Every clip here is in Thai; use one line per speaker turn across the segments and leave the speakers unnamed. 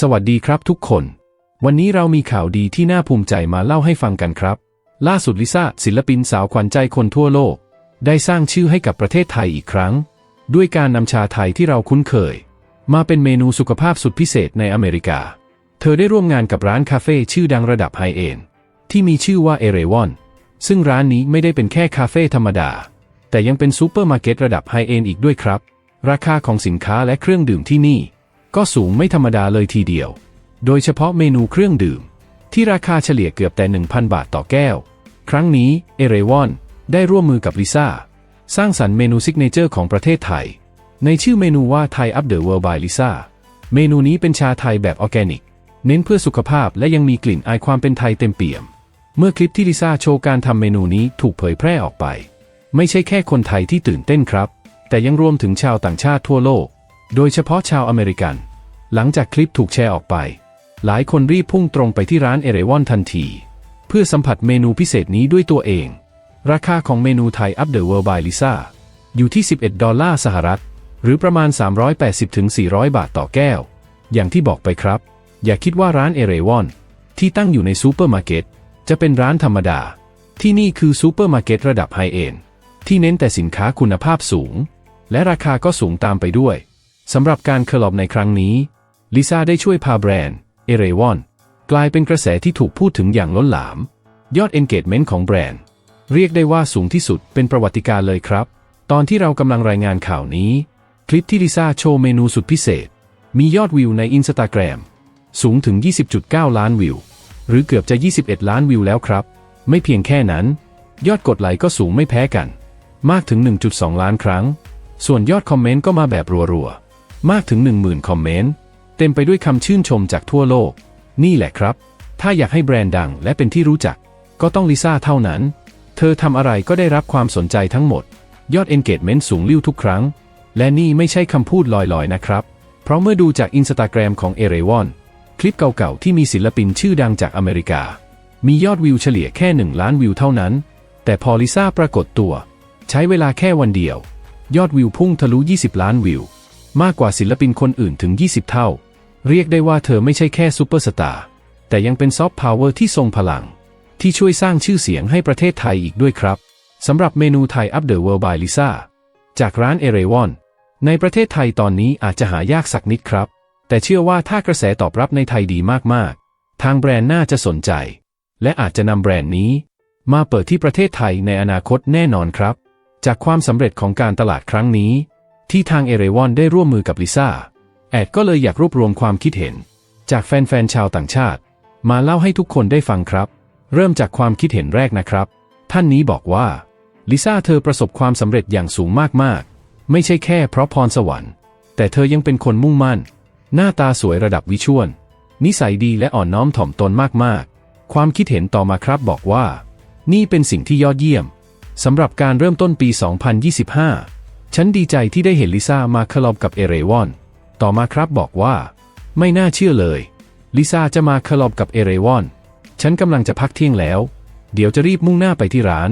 สวัสดีครับทุกคน วันนี้เรามีข่าวดีที่น่าภูมิใจมาเล่าให้ฟังกันครับ ล่าสุดลิซ่าศิลปินสาวขวัญใจคนทั่วโลก ได้สร้างชื่อให้กับประเทศไทยอีกครั้ง ด้วยการนำชาไทยที่เราคุ้นเคย มาเป็นเมนูสุขภาพสุดพิเศษในอเมริกา เธอได้ร่วมงานกับร้านคาเฟ่ชื่อดังระดับไฮเอนที่มีชื่อว่าเอเรวอนซึ่งร้านนี้ไม่ได้เป็นแค่คาเฟ่ธรรมดา แต่ยังเป็นซูเปอร์มาร์เก็ตระดับไฮเอนอีกด้วยครับ ราคาของสินค้าและเครื่องดื่มที่นี่ ก็สูงไม่ธรรมดาเลยทีเดียว โดยเฉพาะเมนูเครื่องดื่ม ที่ราคาเฉลี่ยเกือบแต่ 1,000 บาทต่อแก้ว ครั้งนี้เอเรวอนได้ร่วมมือกับลิซ่าสร้างสรรค์เมนูซิกเนเจอร์ของประเทศไทย ในชื่อเมนูว่า Thai Up the World by Lisa เมนูนี้เป็นชาไทยแบบออร์แกนิก เน้นเพื่อสุขภาพและยังมีกลิ่นอายความเป็นไทยเต็มเปี่ยม เมื่อคลิปที่ลิซ่าโชว์การทำเมนูนี้ถูกเผยแพร่ออกไป ไม่ใช่แค่คนไทยที่ตื่นเต้นครับ แต่ยังรวมถึงชาวต่างชาติทั่วโลก โดยเฉพาะชาวอเมริกัน หลังจากคลิปถูกแชร์ออกไป หลายคนรีบพุ่งตรงไปที่ร้านเอเรวอนทันที เพื่อสัมผัสเมนูพิเศษนี้ด้วยตัวเอง ราคาของเมนูไทย Up the World by Lisa อยู่ที่ 11 ดอลลาร์สหรัฐ หรือประมาณ 380-400 บาทต่อแก้ว อย่างที่บอกไปครับ อย่าคิดว่าร้านเอเรวอนที่ตั้งอยู่ในซูเปอร์มาร์เก็ตจะเป็นร้านธรรมดา ที่นี่คือซูเปอร์มาร์เก็ตระดับไฮเอนที่เน้นแต่สินค้าคุณภาพสูง และราคาก็สูงตามไปด้วย สำหรับการคลอบในครั้งนี้ลิซ่าได้ช่วยพาแบรนด์เอเรวอนกลายเป็นกระแสที่ถูกพูดถึงอย่างล้นหลาม ยอด engagement ของแบรนด์ เรียกได้ว่าสูงที่สุดเป็นประวัติการเลยครับ ตอนที่เรากำลังรายงานข่าวนี้ คลิปที่ลิซ่าโชว์เมนูสุดพิเศษ มียอดวิวในอินสตาแกรมสูงถึง 20.9 ล้านวิว หรือเกือบจะ 21 ล้านวิวแล้วครับ ไม่เพียงแค่นั้น ยอดกดไลค์ก็สูงไม่แพ้กัน มากถึง 1.2 ล้านครั้ง ส่วนยอดคอมเมนต์ก็มาแบบรัวๆ มากถึง 10,000 คอมเมนต์ เต็มไปด้วยคำชื่นชมจากทั่วโลก นี่แหละครับ ถ้าอยากให้แบรนด์ดังและเป็นที่รู้จัก ก็ต้องลิซ่าเท่านั้น เธอทำอะไรก็ได้รับความสนใจทั้งหมด ยอด engagement สูงลิ่วทุกครั้ง และนี่ไม่ใช่คำพูดลอยๆ นะครับ เพราะเมื่อดูจากอินสตาแกรมของเอเรวอนคลิปเก่าๆ ที่มีศิลปินชื่อดังจากอเมริกา มียอดวิวเฉลี่ยแค่ 1 ล้านวิวเท่านั้น แต่พอลิซ่าปรากฏตัว ใช้เวลาแค่วันเดียว ยอดวิวพุ่งทะลุ 20 ล้านวิว มากกว่าศิลปินคนอื่นถึง 20 เท่า เรียกได้ว่าเธอไม่ใช่แค่ซูเปอร์สตาร์แต่ยังเป็นซอฟต์พาวเวอร์ที่ทรงพลัง ที่ช่วยสร้างชื่อเสียงให้ประเทศไทยอีกด้วยครับสำหรับเมนูไทย Up the World by Lisa จากร้านเอเรวอนในประเทศไทยตอนนี้อาจจะหายากสักนิดครับ แต่เชื่อว่าถ้ากระแสตอบรับในไทยดีมากๆ ทางแบรนด์น่าจะสนใจ และอาจจะนำแบรนด์นี้ มาเปิดที่ประเทศไทยในอนาคตแน่นอนครับ จากความสำเร็จของการตลาดครั้งนี้ ที่ทางเอเรวอนได้ร่วมมือกับลิซ่า แอดก็เลยอยากรวบรวมความคิดเห็น จากแฟนๆชาวต่างชาติ มาเล่าให้ทุกคนได้ฟังครับ เริ่มจากความคิดเห็นแรกนะครับ ท่านนี้บอกว่าลิซ่าเธอประสบความสำเร็จอย่างสูงมากๆ ไม่ใช่แค่เพราะพรสวรรค์ แต่เธอยังเป็นคนมุ่งมั่น หน้าตาสวยระดับวิชวลนิสัยดีและอ่อนน้อมถ่อมตนมากๆ ความคิดเห็นต่อมาครับบอกว่า นี่เป็นสิ่งที่ยอดเยี่ยมสำหรับการเริ่มต้นปี 2025 ฉันดีใจที่ได้เห็นลิซ่ามาคลอบกับเอเรวอน ต่อมาครับบอกว่า ไม่น่าเชื่อเลย ลิซ่าจะมาคลอบกับเอเรวอน ฉันกำลังจะพักเที่ยงแล้ว เดี๋ยวจะรีบมุ่งหน้าไปที่ร้าน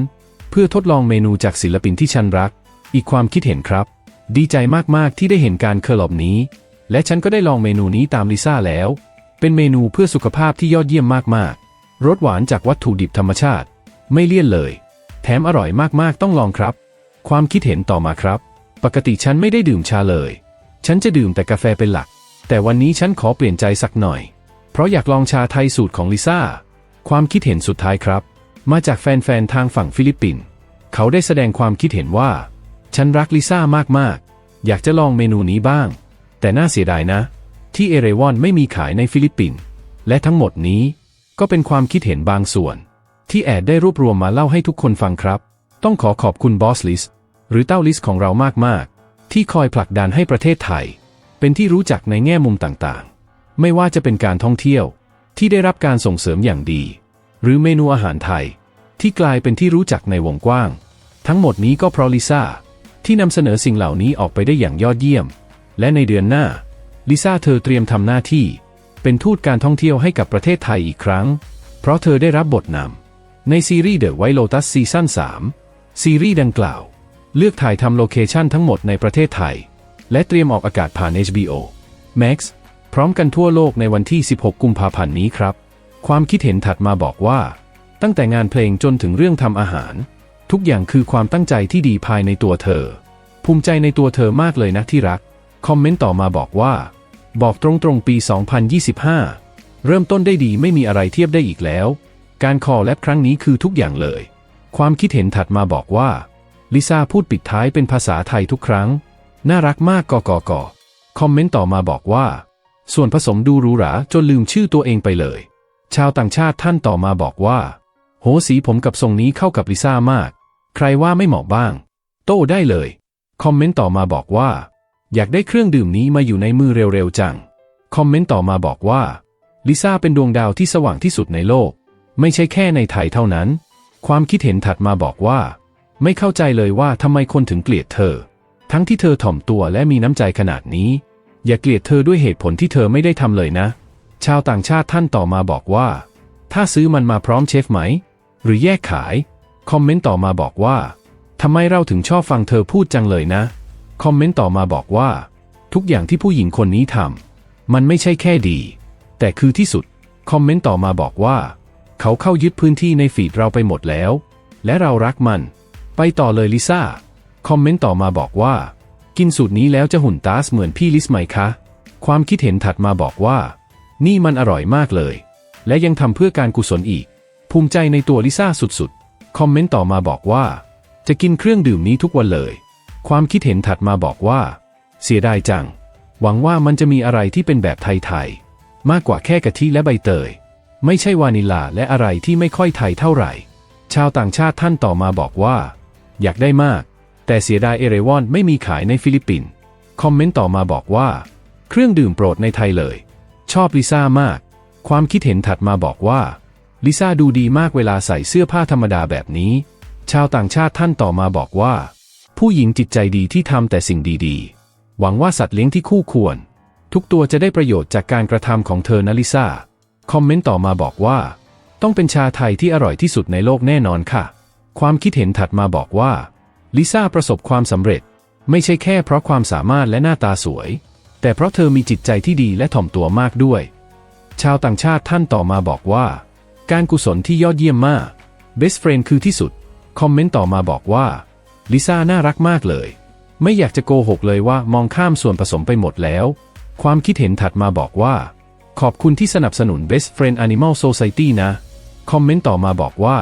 เพื่อทดลองเมนูจากศิลปินที่ฉันรัก อีกความคิดเห็นครับ ดีใจมากๆที่ได้เห็นการเคลอบนี้ และฉันก็ได้ลองเมนูนี้ตามลิซ่าแล้ว เป็นเมนูเพื่อสุขภาพที่ยอดเยี่ยมมากๆรสหวานจากวัตถุดิบธรรมชาติ ไม่เลี่ยนเลย แถมอร่อยมากๆต้องลองครับ ความคิดเห็นต่อมาครับ ปกติฉันไม่ได้ดื่มชาเลย ฉันจะดื่มแต่กาแฟเป็นหลัก แต่วันนี้ฉันขอเปลี่ยนใจสักหน่อย เพราะอยากลองชาไทยสูตรของลิซ่า ความคิดเห็นสุดท้ายครับ มาจากแฟนๆ ทางฝั่งฟิลิปปินส์เขาได้แสดงความคิดเห็นว่า ฉันรักลิซ่ามากๆ อยากจะลองเมนูนี้บ้าง แต่น่าเสียดายนะ ที่เอเรวอนไม่มีขายในฟิลิปปินส์และทั้งหมดนี้ก็เป็นความคิดเห็นบางส่วน ที่แอดได้รวบรวมมาเล่าให้ทุกคนฟังครับ ต้องขอขอบคุณบอสลิส หรือเต้าลิสของเรามากๆ ที่คอยผลักดันให้ประเทศไทย เป็นที่รู้จักในแง่มุมต่างๆ ไม่ว่าจะเป็นการท่องเที่ยวที่ได้รับการส่งเสริมอย่างดี หรือเมนูอาหารไทย ที่กลายเป็นที่รู้จักในวงกว้าง ทั้งหมดนี้ก็เพราะลิซ่าที่นำเสนอสิ่งเหล่านี้ออกไปได้อย่างยอดเยี่ยม และในเดือนหน้าลิซ่าเธอเตรียมทำหน้าที่ เป็นทูตการท่องเที่ยวให้กับประเทศไทยอีกครั้ง เพราะเธอได้รับบทนำในซีรีส์ The White Lotus ซีซั่น3ซีรีส์ดังกล่าว เลือกถ่ายทำโลเคชันทั้งหมดในประเทศไทย และเตรียมออกอากาศผ่าน HBO Max พร้อมกันทั่วโลกในวันที่ 16 กุมภาพันธ์นี้ครับ ความคิดเห็นถัดมาบอกว่า ตั้งแต่งานเพลงจนถึงเรื่องทำอาหาร ทุกอย่างคือความตั้งใจที่ดีภายในตัวเธอ ภูมิใจในตัวเธอมากเลยนะที่รัก คอมเมนต์ต่อมาบอกว่า บอกตรงๆปี 2025 เริ่มต้นได้ดีไม่มีอะไรเทียบได้อีกแล้ว การคอลแลบครั้งนี้คือทุกอย่างเลย ความคิดเห็นถัดมาบอกว่า ลิซ่าพูดปิดท้ายเป็นภาษาไทยทุกครั้ง น่ารักมากกอกอกอคอมเมนต์ต่อมาบอกว่า ส่วนผสมดูหรูหราจนลืมชื่อตัวเองไปเลย ชาวต่างชาติท่านต่อมาบอกว่า โหสีผมกับทรงนี้เข้ากับลิซ่ามาก ใครว่าไม่เหมาะบ้าง โต้ได้เลย คอมเมนต์ต่อมาบอกว่า อยากได้เครื่องดื่มนี้มาอยู่ในมือเร็วๆจัง คอมเมนต์ต่อมาบอกว่าลิซ่าเป็นดวงดาวที่สว่างที่สุดในโลก ไม่ใช่แค่ในไทยเท่านั้น ความคิดเห็นถัดมาบอกว่า ไม่เข้าใจเลยว่าทำไมคนถึงเกลียดเธอ ทั้งที่เธอถ่อมตัวและมีน้ำใจขนาดนี้ อย่าเกลียดเธอด้วยเหตุผลที่เธอไม่ได้ทำเลยนะ ชาวต่างชาติท่านต่อมาบอกว่า ถ้าซื้อมันมาพร้อมเชฟไหม หรือแยกขาย คอมเมนต์ต่อมาบอกว่าทำไมเราถึงชอบฟังเธอพูดจังเลยนะ คอมเมนต์ต่อมาบอกว่า ทุกอย่างที่ผู้หญิงคนนี้ทำมันไม่ใช่แค่ดี แต่คือที่สุด คอมเมนต์ต่อมาบอกว่า เขาเข้ายึดพื้นที่ในฟีดเราไปหมดแล้ว และเรารักมัน ไปต่อเลยลิซ่า คอมเมนต์ต่อมาบอกว่า กินสูตรนี้แล้วจะหุ่นตาสเหมือนพี่ลิสไหมคะ ความคิดเห็นถัดมาบอกว่า นี่มันอร่อยมากเลย และยังทำเพื่อการกุศลอีก ภูมิใจในตัวลิซ่าสุดๆ คอมเมนต์ต่อมาบอกว่า จะกินเครื่องดื่มนี้ทุกวันเลย ความคิดเห็นถัดมาบอกว่า เสียดายจัง หวังว่ามันจะมีอะไรที่เป็นแบบไทยๆ มากกว่าแค่กะทิและใบเตย ไม่ใช่วานิลาและอะไรที่ไม่ค่อยไทยเท่าไหร่ ชาวต่างชาติท่านต่อมาบอกว่า อยากได้มาก แต่เสียดายเอเรวอนไม่มีขายในฟิลิปปินส์คอมเมนต์ต่อมาบอกว่า เครื่องดื่มโปรดในไทยเลย ชอบลิซ่ามาก ความคิดเห็นถัดมาบอกว่าลิซ่าดูดีมากเวลาใส่เสื้อผ้าธรรมดาแบบนี้ ชาวต่างชาติท่านต่อมาบอกว่า ผู้หญิงจิตใจดีที่ทำแต่สิ่งดีๆ หวังว่าสัตว์เลี้ยงที่คู่ควร ทุกตัวจะได้ประโยชน์จากการกระทำของเธอนะลิซ่า คอมเมนต์ต่อมาบอกว่า ต้องเป็นชาไทยที่อร่อยที่สุดในโลกแน่นอนค่ะ ความคิดเห็นถัดมาบอกว่า ลิซ่าประสบความสำเร็จ ไม่ใช่แค่เพราะความสามารถและหน้าตาสวย แต่เพราะเธอมีจิตใจที่ดีและถ่อมตัวมากด้วย ชาวต่างชาติท่านต่อมาบอกว่า การกุศลที่ยอดเยี่ยมมาก best friend คือที่สุด คอมเมนต์ต่อมาบอกว่า ลิซ่าน่ารักมากเลย ไม่อยากจะโกหกเลยว่ามองข้ามส่วนผสมไปหมดแล้ว ความคิดเห็นถัดมาบอกว่า ขอบคุณที่สนับสนุน Best Friend Animal Society นะ คอมเมนต์ต่อมาบอกว่า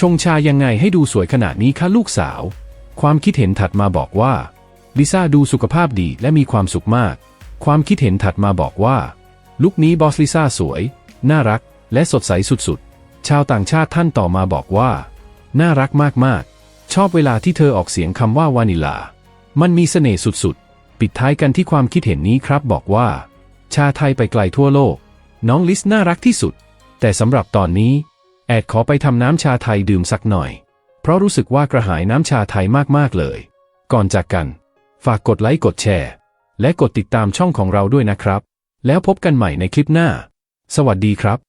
ชงชายังไงให้ดูสวยขนาดนี้คะลูกสาว ความคิดเห็นถัดมาบอกว่า ลิซ่าดูสุขภาพดีและมีความสุขมาก ความคิดเห็นถัดมาบอกว่า ลุคนี้บอสลิซ่าสวย น่ารัก และสดใสสุดๆ ชาวต่างชาติท่านต่อมาบอกว่า น่ารักมากๆ ชอบเวลาที่เธอออกเสียงคำว่าวานิลา มันมีเสน่ห์สุดๆ ปิดท้ายกันที่ความคิดเห็นนี้ครับบอกว่า ชาไทยไปไกลทั่วโลก น้องลิสน่ารักที่สุด แต่สำหรับตอนนี้ แอดขอไปทำน้ำชาไทยดื่มสักหน่อย เพราะรู้สึกว่ากระหายน้ำชาไทยมากๆเลย ก่อนจากกัน ฝากกดไลค์กดแชร์ และกดติดตามช่องของเราด้วยนะครับ แล้วพบกันใหม่ในคลิปหน้า สวัสดีครับ